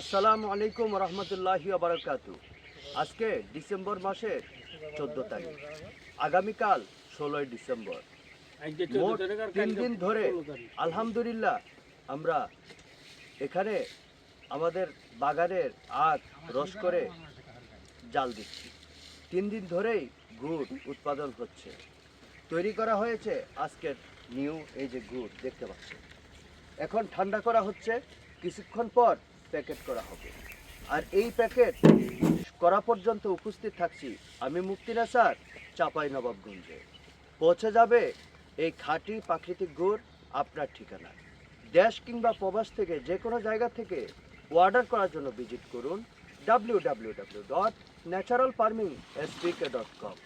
আসসালামু আলাইকুম রহমতুল্লাহি বারাকাতু আজকে ডিসেম্বর মাসের চোদ্দ তারিখ। আগামীকাল ষোলোই ডিসেম্বর। তিন দিন ধরে আলহামদুলিল্লাহ আমরা এখানে আমাদের বাগানের আখ রস করে জাল দিচ্ছি। তিন দিন ধরেই গুড় উৎপাদন হচ্ছে। তৈরি করা হয়েছে আজকের নিউ এই যে গুড় দেখতে পাচ্ছেন। এখন ঠান্ডা করা হচ্ছে। কিছুক্ষণ পর প্যাকেট করা হবে। আর এই প্যাকেট করা পর্যন্ত উপস্থিত থাকছি আমি মুক্তিনা স্যার, চাপাই নবাবগঞ্জে। পৌঁছে যাবে এই খাঁটি প্রাকৃতিক গুড় আপনার ঠিকানা দেশ কিংবা প্রবাস থেকে যে কোনো জায়গা থেকে অর্ডার করার জন্য ভিজিট করুন W W W dot natural farming SPK dot com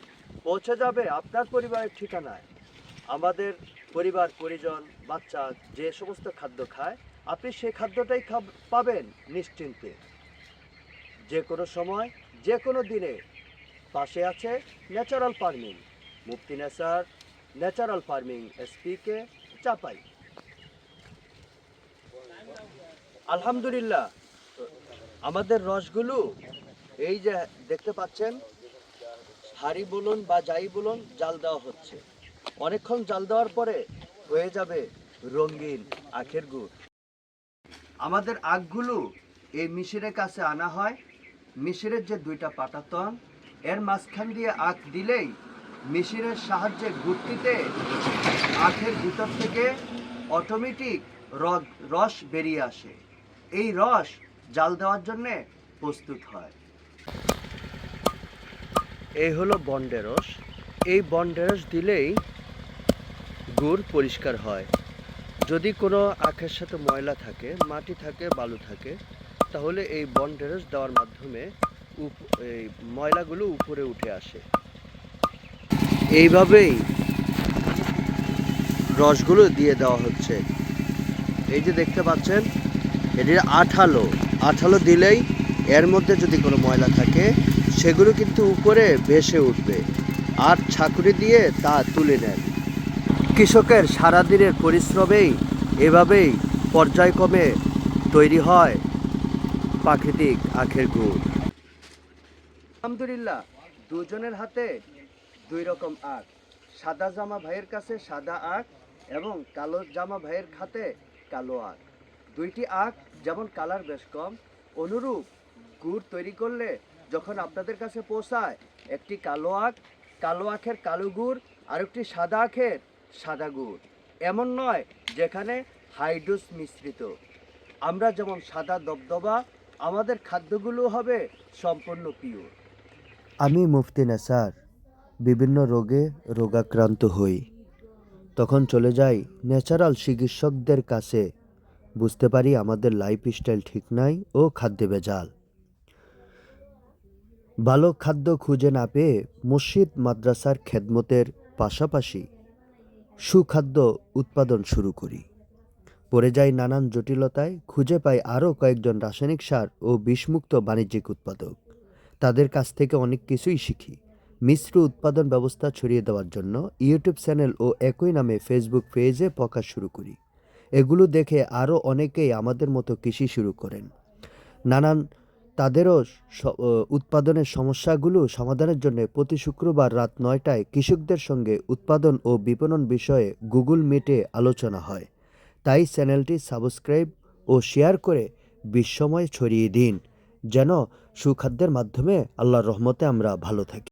পৌঁছে যাবে আপনার পরিবারের ঠিকানায়। আমাদের পরিবার, পরিজন, বাচ্চা যে সমস্ত খাদ্য খায় আপনি সেই খাদ্যটাই পাবেন নিশ্চিন্তে। যে কোনো সময়, যে কোনো দিনে। পাশে আছে natural farming. Mufti Nesar, natural farming SPK Chapai. আলহামদুলিল্লাহ। আমাদের রসগুলো, এই যে দেখতে পাচ্ছেন, হাড়ি বলুন বা যাই বলুন জাল দেওয়া হচ্ছে। অনেকক্ষণ জাল দেওয়ার পরে হয়ে যাবে রঙিন আখের গুড়। আমাদের আখগুলো এই মিশরের কাছে আনা হয়। মিশরের যে দুইটা পাটাতন, এর মাঝখান দিয়ে আখ দিলেই মিশরের সাহায্যে গুড়টিতে আখের ভিতর থেকে অটোমেটিক রস বেরিয়ে আসে। এই রস জাল দেওয়ার জন্যে প্রস্তুত হয়। এই হলো বন্ডেরস এই বন্ডেরস দিলেই গুড় পরিষ্কার হয়। যদি কোনো আখের সাথে ময়লা থাকে, মাটি থাকে, বালু থাকে, তাহলে এই বন্ডেরস দেওয়ার মাধ্যমে এই ময়লাগুলো উপরে উঠে আসে। এইভাবেই রসগুলো দিয়ে দেওয়া হচ্ছে। এই যে দেখতে পাচ্ছেন, এটি আঠালো। আঠালো দিলেই এর মধ্যে যদি কোনো ময়লা থাকে, সেগুলো কিন্তু উপরে ভেসে উঠবে। আর ছাকুরি দিয়ে তা তুলে নেন। কৃষকের সারাদিনের পরিশ্রমেই এভাবেই পর্যায়ক্রমে তৈরি হয় প্রাকৃতিক আখের গুড়। আলহামদুলিল্লাহ, দুজনের হাতে দুই রকম আখ। সাদা জামা ভাইয়ের কাছে সাদা আখ এবং কালো জামা ভাইয়ের হাতে কালো আখ। দুইটি আখ যেমন কালার বেশ কম, অনুরূপ গুড় তৈরি করলে যখন আপনাদের কাছে পৌঁছায়, একটি কালো আখ, কালো আখের কালো গুড় আর একটি সাদা আখের সাদা গুড় এমন নয় যেখানে হাইড্রোস মিশ্রিত। আমরা যেমন সাদা দবদবা, আমাদের খাদ্যগুলো হবে সম্পূর্ণ পিওর আমি মুফতি নাসার, বিভিন্ন রোগে রোগাক্রান্ত হই। তখন চলে যাই ন্যাচারাল চিকিৎসকদের কাছে। বুঝতে পারি আমাদের লাইফস্টাইল ঠিক নাই ও খাদ্যে ভেজাল। ভালো খাদ্য খুঁজে না পেয়ে মসজিদ, মাদ্রাসার খেদমতের পাশাপাশি সুখাদ্য উৎপাদন শুরু করি। পড়ে যাই নানান জটিলতায়, খুঁজে পাই আরও কয়েকজন রাসায়নিক সার ও বিষমুক্ত বাণিজ্যিক উৎপাদক। তাদের কাছ থেকে অনেক কিছুই শিখি। মিশ্র উৎপাদন ব্যবস্থা ছড়িয়ে দেওয়ার জন্য ইউটিউব চ্যানেল ও একই নামে ফেসবুক পেজে প্রকাশ শুরু করি। এগুলো দেখে আরও অনেকেই আমাদের মতো কৃষি শুরু করেন। নানান তাদেরও উৎপাদনের সমস্যাগুলো সমাধানের জন্য প্রতি শুক্রবার রাত নয়টায় কৃষকদের সঙ্গে উৎপাদন ও বিপণন বিষয়ে গুগল মিটে আলোচনা হয়। তাই চ্যানেলটি সাবস্ক্রাইব ও শেয়ার করে বিশ্বময় ছড়িয়ে দিন। যেন সুখাদ্যের মাধ্যমে আল্লাহর রহমতে আমরা ভালো থাকি।